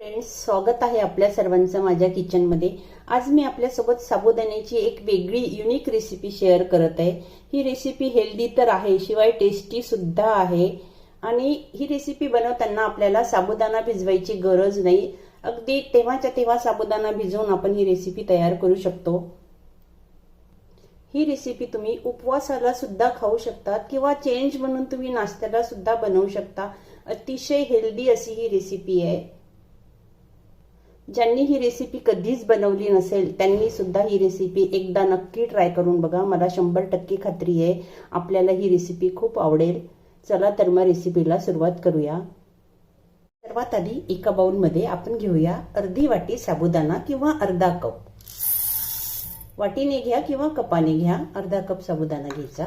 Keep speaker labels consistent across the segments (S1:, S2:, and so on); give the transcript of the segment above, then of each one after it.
S1: Friends स्वागत आहे आपल्या सर्वांचं माझ्या किचनमध्ये. आज मी आपल्यासोबत साबुदाण्याची एक वेगळी युनिक रेसिपी शेअर करत आहे. ही रेसिपी हेल्दी तर आहे शिवाय टेस्टी सुद्धा आहे. आणि ही रेसिपी बनवताना आपल्याला साबुदाणा भिजवायची गरज नाही. अगदी तेव्हाच्या तेव्हा साबुदाणा भिजवून आपण ही रेसिपी तयार करू शकतो. ही रेसिपी तुम्ही उपवासाला सुद्धा खाऊ शकतात किंवा चेंज म्हणून तुम्ही नाश्त्याला सुद्धा बनवू शकता. अतिशय हेल्दी अशी ही रेसिपी आहे. ज्यांनी ही रेसिपी कधीच बनवली नसेल त्यांनी सुद्धा ही रेसिपी एकदा नक्की ट्राय करून बघा. मला शंभर टक्के खात्री आहे. आपल्याला ही रेसिपी खूप आवडेल. चला तर मग रेसिपीला सुरुवात करूया. सर्वात आधी एका बाउलमध्ये आपण घेऊया अर्धी वाटी साबुदाणा किंवा अर्धा कप. वाटीने घ्या किंवा कपाने घ्या. अर्धा कप साबुदाणा घ्यायचा.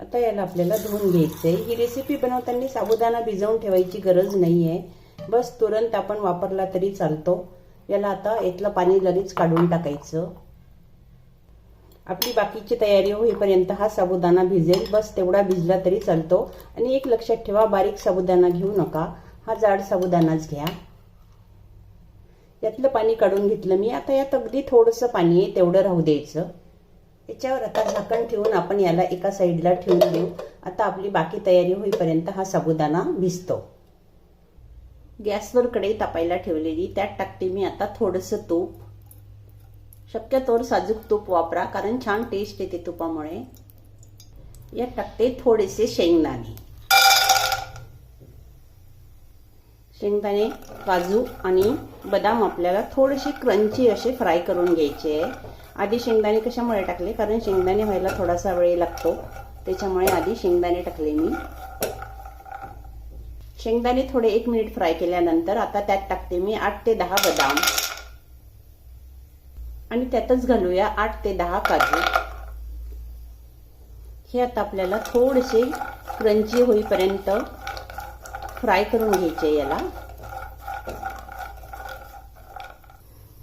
S1: आता याला आपल्याला धुवून घ्यायचं आहे ही रेसिपी बनवताना साबुदाणा भिजवून ठेवायची गरज नाही आहे बस तुरंत आपण वापरला तरी चालतो. याला आता यातलं पाणी लगेच काढून टाकायचं. आपली बाकीची तयारी होईपर्यंत हा साबुदाणा भिजेल. बस तेवढा भिजला तरी चालतो. आणि एक लक्षात ठेवा बारीक साबुदाणा घेऊ नका. हा जाड साबुदाणाच घ्या. यातलं पाणी काढून घेतलं मी. आता यात अगदी थोडंसं पाणी आहे तेवढं राहू द्यायचं. याच्यावर आता झाकण ठेवून आपण याला एका साईडला ठेवून देऊ. आता आपली बाकी तयारी होईपर्यंत हा साबुदाणा भिजतो. गॅसवर कढई तापायला ठेवलेली. त्यात टाकते मी आता थोडंसं तूप. शक्यतोवर साजूक तूप वापरा कारण छान टेस्ट येते तुपामुळे. यात टाकते थोडेसे शेंगदाणे. शेंगदाणे काजू आणि बदाम आपल्याला थोडेसे क्रंची असे फ्राय करून घ्यायचे आहे. आधी शेंगदाणे कशामुळे टाकले? कारण शेंगदाणे व्हायला थोडासा वेळ लागतो. त्याच्यामुळे आधी शेंगदाणे टाकले मी. शेंगदाणे थोडे एक मिनिट फ्राय केल्यानंतर आता त्यात टाकते मी आठ ते दहा बदाम. आणि त्यातच घालूया आठ ते दहा काजू. हे आता आपल्याला थोडेसे क्रंची होईपर्यंत फ्राय करून घ्यायचे याला.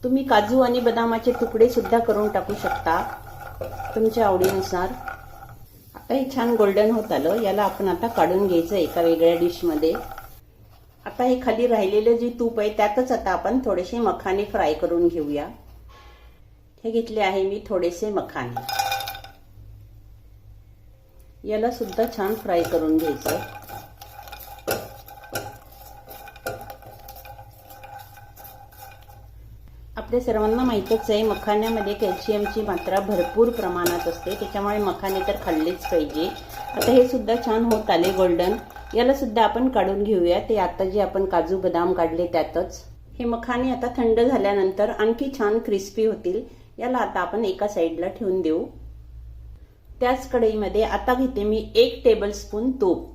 S1: तुम्ही काजू आणि बदामाचे तुकडे सुद्धा करून टाकू शकता तुमच्या आवडीनुसार. आता हे छान गोल्डन होत आलं. याला आपण आता काढून घ्यायचं एका वेगळ्या डिशमध्ये आता हे खाली राहिलेलं जे तूप आहे त्यातच आता आपण थोडेसे मखाने फ्राय करून घेऊया. हे घेतले आहे मी थोडेसे मखाने. याला सुद्धा छान फ्राय करून घ्यायचं. आपल्या सर्वांना माहीतच आहे मखाण्यामध्ये कॅल्शियमची मात्रा भरपूर प्रमाणात असते त्याच्यामुळे मखाने तर खाल्लेच पाहिजे. आता हे सुद्धा छान होत आले गोल्डन याला सुद्धा आपण काढून घेऊया. ते आता जे आपण काजू बदाम काढले त्यातच. हे मखाने आता थंड झाल्यानंतर आणखी छान क्रिस्पी होतील. याला आता आपण एका साईडला ठेवून देऊ. त्याच कढईमध्ये आता घेते मी एक टेबल स्पून तूप.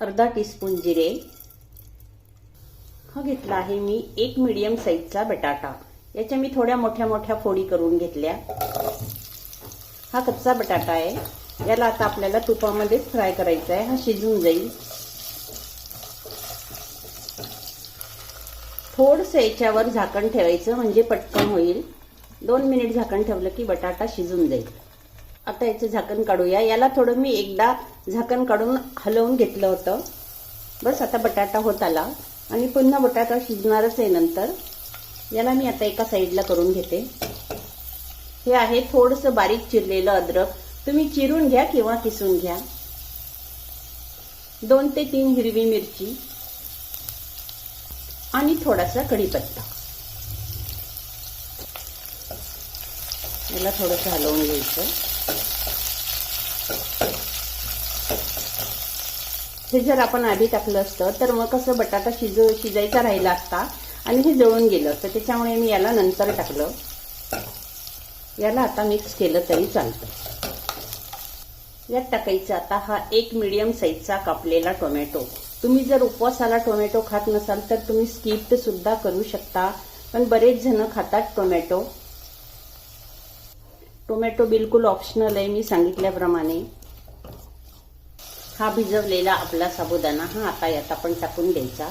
S1: अर्धा टीस्पून जिरे. हा घेतला आहे मी एक मिडियम साईजचा बटाटा. याच्या मी थोड्या मोठ्या मोठ्या फोडी करून घेतल्या. हा कच्चा बटाटा आहे. याला आता आपल्याला तुपामध्येच फ्राय करायचा आहे. हा शिजून जाईल. थोडंसं याच्यावर झाकण ठेवायचं म्हणजे पटकन होईल. दोन मिनिट झाकण ठेवलं की बटाटा शिजून जाईल. आता याचं झाकण काढूया. याला थोडं मी एकदा झाकण काढून हलवून घेतलं होतं. बस आता बटाटा होत आला. आणि पुन्हा बटाटा शिजणारच आहे नंतर. याला मी आता एका साईडला करून घेते. हे आहे थोडंसं बारीक चिरलेलं अद्रक. तुम्ही चिरून घ्या किंवा किसून घ्या. दोन ते तीन हिरवी मिरची. आणि थोडासा कढीपत्ता. याला थोडंसं हलवून घ्यायचं. हे जर आपण आधी टाकलं असतं तर मग कसं बटाटा शिज शिजायचा राहिला असता आणि हे जळून गेलं असतं. त्याच्यामुळे मी याला नंतर टाकलं. याला आता मिक्स केलं तरी चालतं. यात टाकायचं आता हा एक मीडियम साईजचा कापलेला टोमॅटो तुम्ही जर उपवासाला टोमॅटो खात नसाल तर तुम्ही स्किप सुद्धा करू शकता. पण बरेच जण खातात टोमॅटो टोमॅटो बिलकुल ऑप्शनल आहे मी सांगितल्याप्रमाणे. हा भिजवलेला आपला साबुदाणा हा आता यात आपण टाकून द्यायचा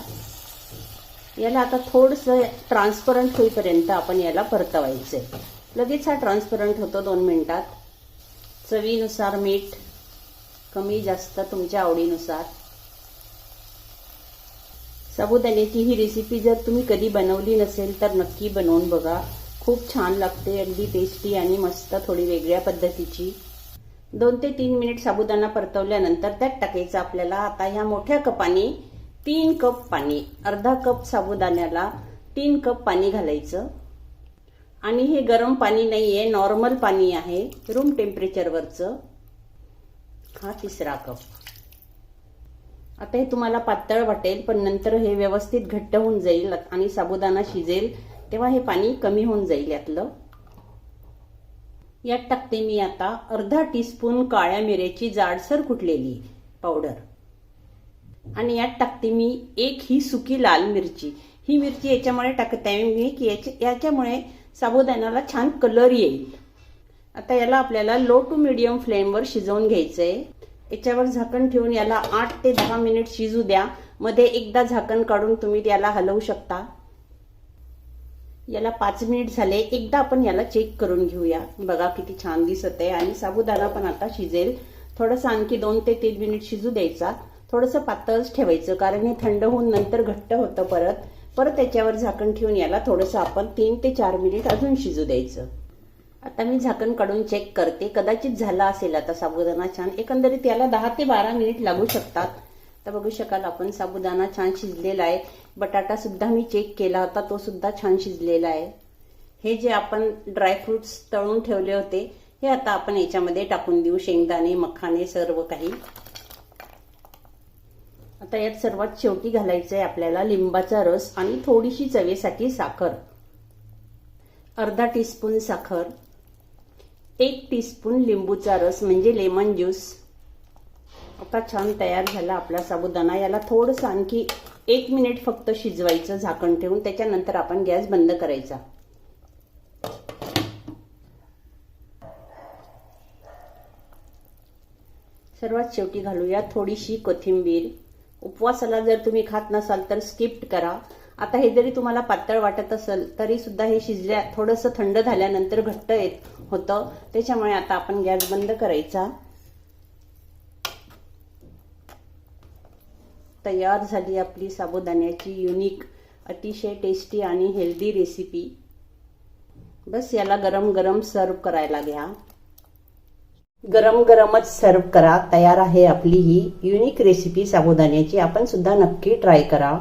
S1: याला आता थोडंसं ट्रान्सपरंट होईपर्यंत आपण याला परतवायचं लगेच हा ट्रान्सपरंट होतो दोन मिनिटात. चवीनुसार मीठ कमी जास्त तुमच्या आवडीनुसार. साबुदाण्याची ही रेसिपी जर तुम्ही कधी बनवली नसेल तर नक्की बनवून बघा. खूप छान लागते अगदी टेस्टी आणि मस्त थोडी वेगळ्या पद्धतीची. दोन ते तीन मिनिट साबुदाणा परतवल्यानंतर त्यात टाकायचं आपल्याला. आता ह्या मोठ्या कपाने तीन कप पाणी अर्धा कप साबुदाण्याला तीन कप पाणी घालायचं. आणि हे गरम पाणी नाही आहे नॉर्मल पाणी आहे रूम टेम्परेचरवरचं हा तिसरा कप. आता हे तुम्हाला पातळ वाटेल पण नंतर हे व्यवस्थित घट्ट होऊन जाईल आणि साबुदाणा शिजेल तेव्हा हे पाणी कमी होऊन जाईल यातलं. यात टाकते मी आता अर्धा टीस्पून काळ्या मिऱ्याची जाडसर कुटलेली पावडर आणि यात टाकते मी एक ही सुकी लाल मिरची. ही मिरची याच्यामुळे टाकत आहे मी की याच्या याच्यामुळे साबुदाण्याला छान कलर येईल. आता याला आपल्याला लो टू मिडियम फ्लेमवर शिजवून घ्यायचं आहे याच्यावर झाकण ठेवून याला आठ ते दहा मिनिट शिजू द्या. मध्ये एकदा झाकण काढून तुम्ही त्याला हलवू शकता. याला पाच मिनिट झाले. एकदा आपण याला चेक करून घेऊया. बघा किती छान दिसत आहे. आणि साबुदाणा पण आता शिजेल. थोडंसं आणखी दोन ते तीन मिनिट शिजू द्यायचा. थोडंसं पातळच ठेवायचं कारण हे थंड होऊन नंतर घट्ट होतं परत. परत त्याच्यावर झाकण ठेवून याला थोडंसं आपण तीन ते चार मिनिट अजून शिजू द्यायचं. आता मी झाकण काढून चेक करते. कदाचित झाला असेल आता साबुदाणा छान. एकंदरीत याला दहा ते बारा मिनिट लागू शकतात. तर बघू शकाल आपण साबुदाणा छान शिजलेला आहे. बटाटा सुद्धा मी चेक केला होता तो सुद्धा छान शिजलेला आहे. हे जे आपण ड्रायफ्रुट्स तळून ठेवले होते हे आता आपण याच्यामध्ये टाकून देऊ शेंगदाणे मखाने सर्व काही. आता यात सर्वात शेवटी घालायचं आहे आपल्याला लिंबाचा रस आणि थोडीशी चवेसाठी साखर. अर्धा टीस्पून साखर एक टीस्पून लिंबूचा रस म्हणजे लेमन ज्यूस आता छान तयार झाला आपला साबुदाणा. याला थोडंसं आणखी एक मिनिट फक्त शिजवायचं झाकण ठेवून त्याच्यानंतर आपण गॅस बंद करायचा. सर्वात शेवटी घालूया थोडीशी कोथिंबीर. उपवासाला जर तुम्ही खात नसाल तर स्किप्ट करा. आता हे जरी तुम्हाला पातळ वाटत असेल तरी सुद्धा हे शिजल्या थोडंसं थंड झाल्यानंतर घट्ट येत होतं. त्याच्यामुळे आता आपण गॅस बंद करायचा. तयार झाली आपली साबुदाण्याची युनिक अतिशय टेस्टी आणि हेल्दी रेसिपी बस याला गरम गरम सर्व करायला घ्या. गरम गरमच सर्व करा. तयार आहे आपली ही युनिक रेसिपी साबुदाण्याची. आपण सुद्धा नक्की ट्राय करा.